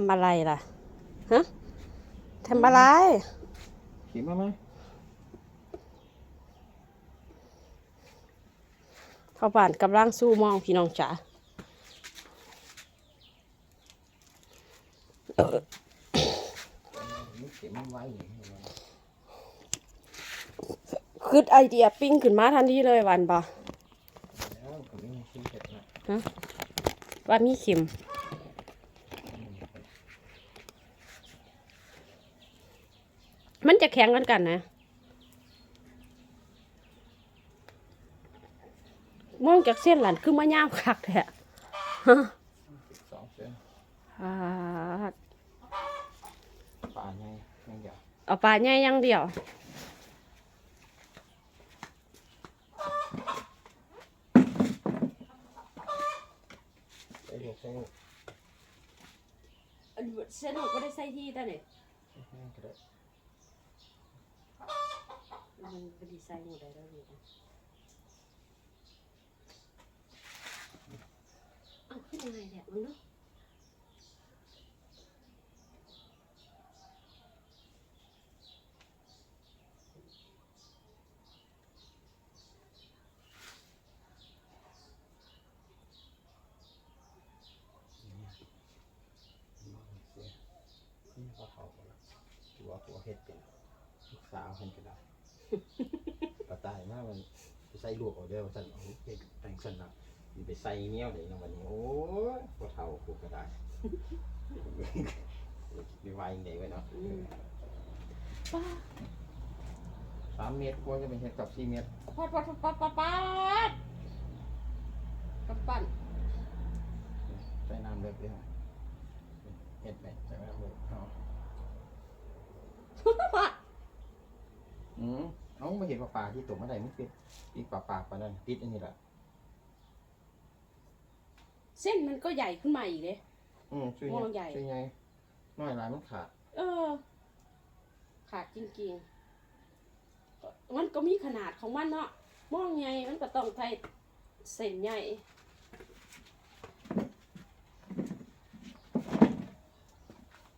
ทำอะไรล่ะ ฮะทำอะไรเขียนมาไหมเข้าบ้านกำลังสู้มองพี่น้องจ๋าเขียนมันไว้อย่างนี้เลยคือไอเดียปิ้งขึ้นมาทันทีเลยวันบ่แล้วผมไม่มีชื่อเสร็จนะว่ามีเข็ม มันจะแข็งกันกันนะ มองจากเส้นหลันคือมะย่ามคักแท้ฮะสองเส้นอ่าป่าไงเดียวเอาปลาใหญ่ย่างเดียวอ้ลูกใส่ลูกเส้นหนูก็ได้ใส่ที่ได้เนี่ย นี่ก็ได้มันก็ดีไซน์หมดได้แล้วนี่นะเอาขึ้นยังไงเนี่ยมึงเนาะนี่เขาเขาตัวตัวเฮ็ดเป็นลูกสาวเห็นก็ได้ว ปะตายมากมันไปใส่ลูกเอาเด้อสั่นเอาเฮ็ดแต่งสั่นนะมีไปใส่เนี้ยวเลยนะวันนี้โอ้ยพอเท่ากูก็ได้มีไวไหนไว้เนาะอืมป้าสามเมตรกว่าจะเป็นเฮ็ดกับสี่เมตรปัดปัดปัดปัดปัดปัดปัดใส่น้ำเล็กด้วยฮะเฮ็ดไปใส่น้ำเล็กเอา ปัด อื มเอาไม่เห็นปลาปลาที่ตกมาได้มันปิดปิดปลาปลาปลานั่นปิดอันนี้แหละเส้นมันก็ใหญ่ขึ้นมาอีกเลย อืมช่วยมองใหญ่ ช่วยไงน้อยหลายมันขาดเออ ขาดจริงๆก็มันก็มีขนาดของมันเนาะมองไงมันก็ต้องใช้เส้นใหญ่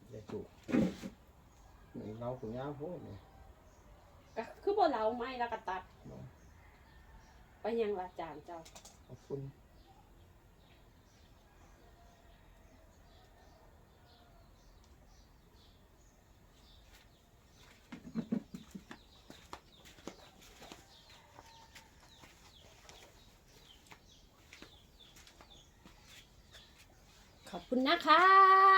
เดี๋ยวจุนี่เราถึงยาวโพดเนี่ย ก็คือบ่เราไม่แล้วก็ตัดไปยังละจานเจ้า ขอบคุณขอบคุณนะคะ